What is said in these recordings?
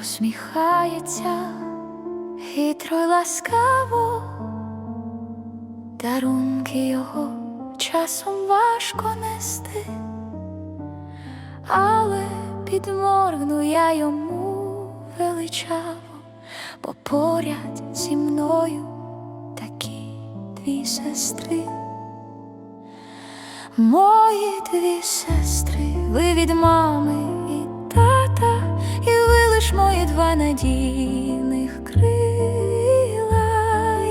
усміхається хитро й ласкаво, дарунки його часом важко нести, але підморгну я йому величаво, бо поряд зі мною такі дві сестри. Мої дві сестри, ви від мами мої два надійних крила.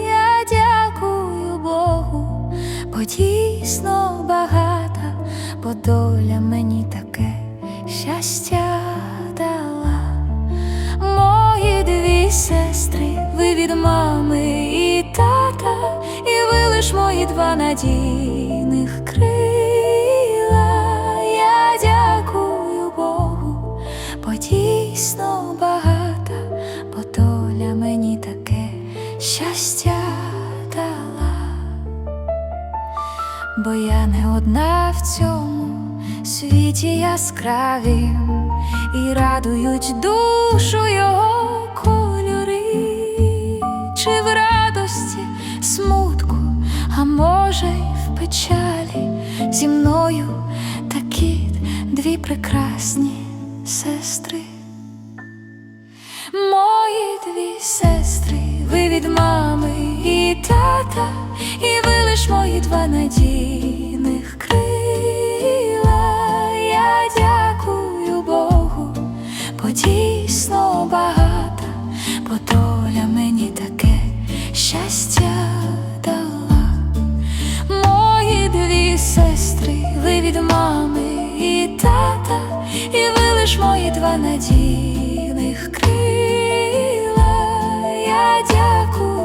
Я дякую Богу, бо дійсно багата, бо доля мені таке щастя дала. Мої дві сестри, ви від мами і тата, і ви лиш мої два надійних крила. Бо я не одна в цьому світі яскравім і радують душу його кольори, чи в радості, смутку, а може, й в печалі? Зі мною такі дві прекрасні сестри. Мої дві сестри, ви від мами і тата, два надійних крила. Я дякую Богу, бо дійсно багата, бо доля мені таке щастя дала. Мої дві сестри, ви від мами і тата, і ви лиш мої два надійних крила. Я дякую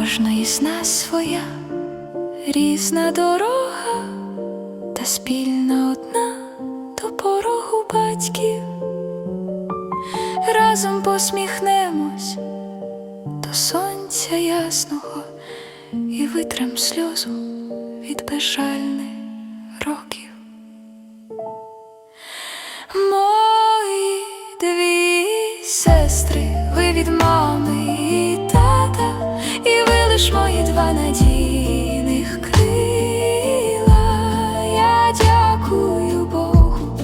кожної з нас своя різна дорога, та спільна одна до порогу батьків. Разом посміхнемось до сонця ясного і витрем сльозу від безжальних років. Мої дві сестри, ви від мами лиш мої два надійних крила. Я дякую Богу,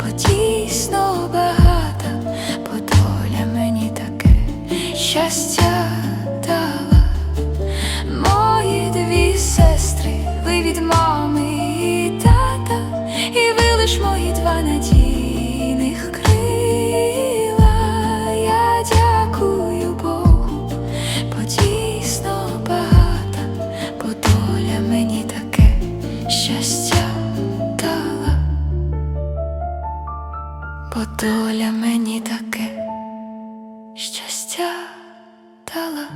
бо дійсно багата, бо доля мені таке щастя бо доля мені таке щастя дала.